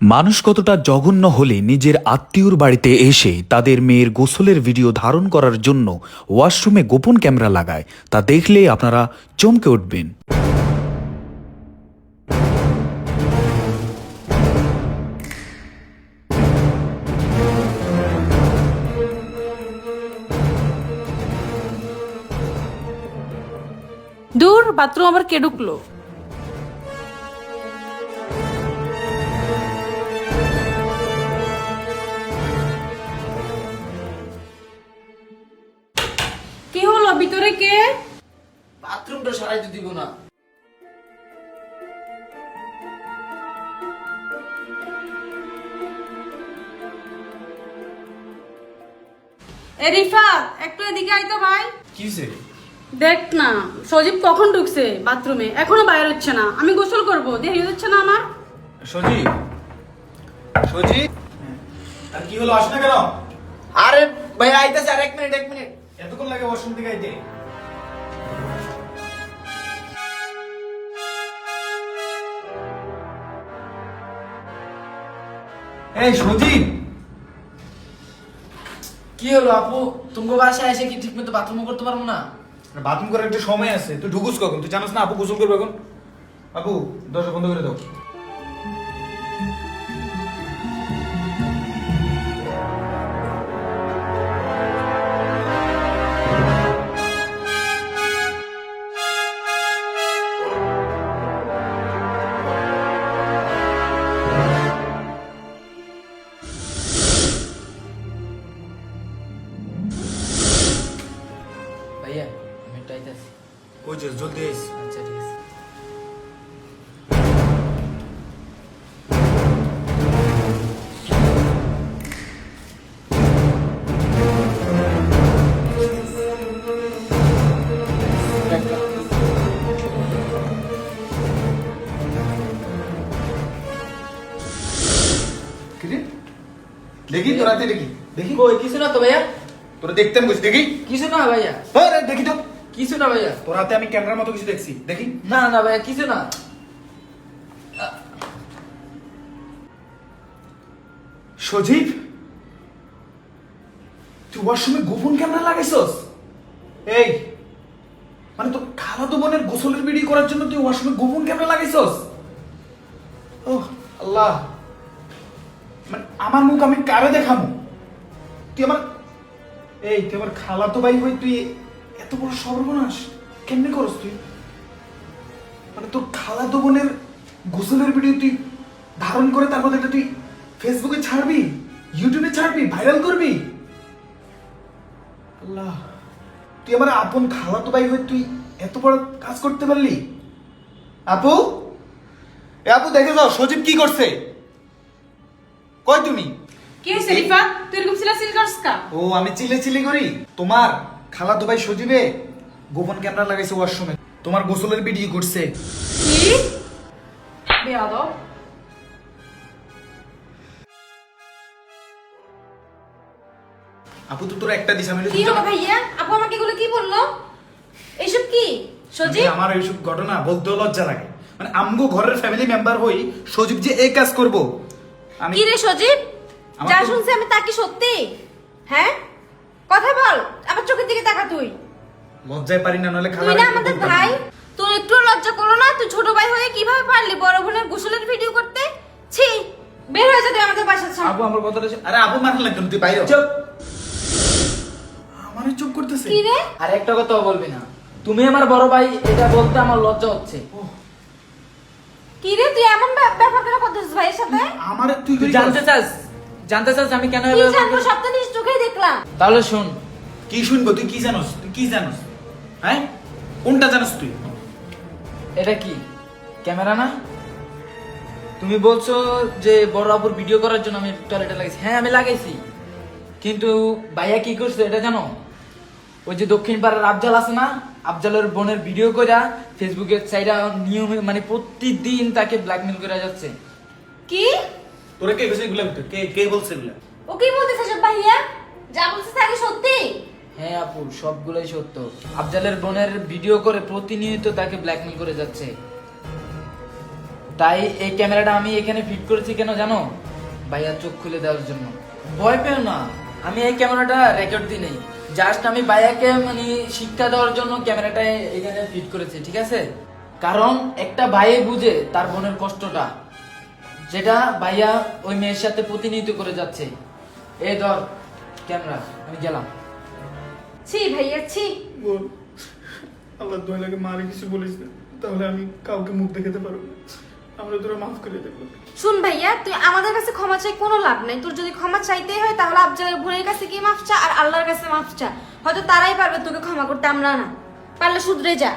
মানুষ কতটা জঘন্য হলে নিজের আত্মীয়র বাড়িতে এসে তাদের মেয়ের গোসলের ভিডিও ধারণ করার জন্য ওয়াশরুমে গোপন ক্যামেরা লাগায়, তা দেখলে আপনারা চমকে উঠবেন। দূর, বাথরুম আবার কে ঢুকলো? ভিতরে কে? বাথরুমটা সারাইতে দিব না। এ রিফাত একটু এদিকে আইতো ভাই। কি হইছে? দেখ না সজীব কখন ঢুকছে বাথরুমে? এখনও বাইর হচ্ছে না। আমি গোসল করব দেরি হচ্ছে না আমার? সজীব? সজীব? আর কি হলো আসনা কেন? আরে ভাই আইতাছে আর এক মিনিট এক মিনিট। এতক্ষণ লাগে থেকে আইতে এই সজীব! কি হলো আপু? তুমি বাসায় এসে কি ঠিক মতো বাথরুম করতে পারব না? বাথরুম করার একটা সময় আছে। তুই ঢুকুস কখন? তুই জানিস না আপু গোসল করবে এখন? আপু দরজা বন্ধ করে দাও। ওই যে জলদি আইস আচ্ছা ঠিক আছে কি রে দেখি তোর হাতে দেখি দেখি কই কিছু না তো ভাইয়া তোরা দেখতাম বুঝি দেখি কিছু না ভাইয়া আরে দেখি তো কিছু না ভাইয়া। তোর হাতে আমি ক্যামেরার মতো কিছু দেখছি দেখি। না না ভাইয়া কিছু না। সজীব তুই ওয়াশরুমে গোপন ক্যামেরা লাগাইছস? এই মানে তোর খালাতো বোনের গোসলের ভিডিও করার জন্য তুই ওয়াশরুমে গোপন ক্যামেরা লাগাইছস? ও আল্লাহ। মানে আমার মুখ আমি কারে দেখাবো তুই আমার এই তুই আমার খালাতো ভাই হই তুই এত বড় সর্বনাশ। কেমনে করস তুই? মানে তোর খালাতো বোনের গোসলের ভিডিও তুই ধারণ করে তার মধ্যে তুই ফেসবুকে ছাড়বি ইউটিউবে ছাড়বি ভাইরাল করবি? আল্লাহ তুই আমার আপন খালাতো ভাই হয়ে তুই এত বড় কাজ করতে পারলি? আপু? এ আপু দেখে যাও সজীব কি করছে? কই তুমি? কি হয়েছে রিফাত তুই এরকম সিলাসিল করস কা? ও আমি চিলে চিলি করি। তোমার খালাতো ভাই সজীবে গোপন ক্যামেরা লাগাইছে ওয়াশরুমে তোমার গোসলের ভিডিও করছে। কি? বেয়াদব। আপু তো তোর একটা আমি কি হলো ভাইয়া? আপু আমাকে এগুলো কি বলল? এসব কি? সজীব? আমার এইসব ঘটনা বলতেও লজ্জা লাগে। মানে আমগো ঘরের ফ্যামিলি মেম্বার হই সজীব যে এই কাজ করব আমি কি রে সজীব? যা শুনছি আমি তা কি সত্যি? হ্যাঁ? কথা বল আবার চোখের দিকে তাকা তুই। লজ্জায় পারি না নলে তুই না আমাদের ভাই? তোর একটু লজ্জা করল না তুই ছোট ভাই হয়ে কীভাবে পারলি বড় বোনের গোসলের ভিডিও করতে? ছি বের হয়ে যা তুই আমাদের বাসার সামনে। আপু আমার কথাটা শোন। আরে আপু মারন লাগতো তুই বাইরে চুপ। আমারে চুপ করতেছে। কি রে? আর একটা কথাও বলবি না। তুমি আমার বড় ভাই এটা বলতে আমার লজ্জা হচ্ছে। কি রে তুই এমন ব্যা- ব্যাপার কেন করতেছিস ভাইয়ের সাথে? আমারে তুই তুই জানতে চাস? জানতে চাস আমি কেন এভাবে জানব সব তো দেখলাম। তাহলে শুন কি শুনব? তুই কি জানোস? তুই কি জানোস? হ্যাঁ? কোনটা জানোস তুই? এটা কি? ক্যামেরা না? তুমি বলছো যে বড় আপুর ভিডিও করার জন্য আমি টয়লেটে লাগাইছি। হ্যাঁ আমি লাগাইছি। কিন্তু ভাইয়া কি করছে এটা জানো? ওই যে দক্ষিণ পাড়ার আফজাল আছে না? আফজালের বোনের ভিডিও কইরা ফেসবুকে সাইডা নিয়মে মানে প্রতিদিন তাকে ব্ল্যাকমেল করা যাচ্ছে। কি? তোরা কে কইছে এগুলা কে কে বলছে এগুলা? ও কি বলতেছে? যা বলছিস তাকে সত্যি? হ্যাঁ আপু, সবগুলোই সত্য। আফজালের বোনের ভিডিও করে প্রতিনিয়ত তাকে ব্ল্যাকমেল করে যাচ্ছে। তাই এই ক্যামেরাটা আমি এখানে ফিট করেছি কেন জানো? ভাইয়া চোখ খুলে দেওয়ার জন্য। ভয় পেও না, আমি এই ক্যামেরাটা রেকর্ড দিই নেই। জাস্ট আমি ভাইয়াকে মানে শিক্ষা দেওয়ার জন্য ক্যামেরাটা এখানে ফিট করেছি, ঠিক আছে? কারণ একটা ভাই বুঝে তার বোনের কষ্টটা, যেটা ভাইয়া ওই মেয়ের সাথে প্রতিনিধিত্ব করে যাচ্ছে। এই ধর ক্যামেরা আমি গেলাম। ছি ভাইয়া ছি। বোন আল্লাহ দোয়া লাগে মারে কিছু বলিস না তাহলে আমি কাউকে মুখ দেখাতে পারব না। আমরা তোরা মাফ করে দেবো। শুন ভাইয়া তুই আমাদের কাছে ক্ষমা চাই কোনো লাভ নাই। তোর যদি ক্ষমা চাইতেই হয় তাহলে আফজালের বোনের কাছে কি মাফ চা আর আল্লাহর কাছে মাফ চা। হয়তো তারাই পারবে তোকে ক্ষমা করতে আমরা না। পারলে শুধরে যা।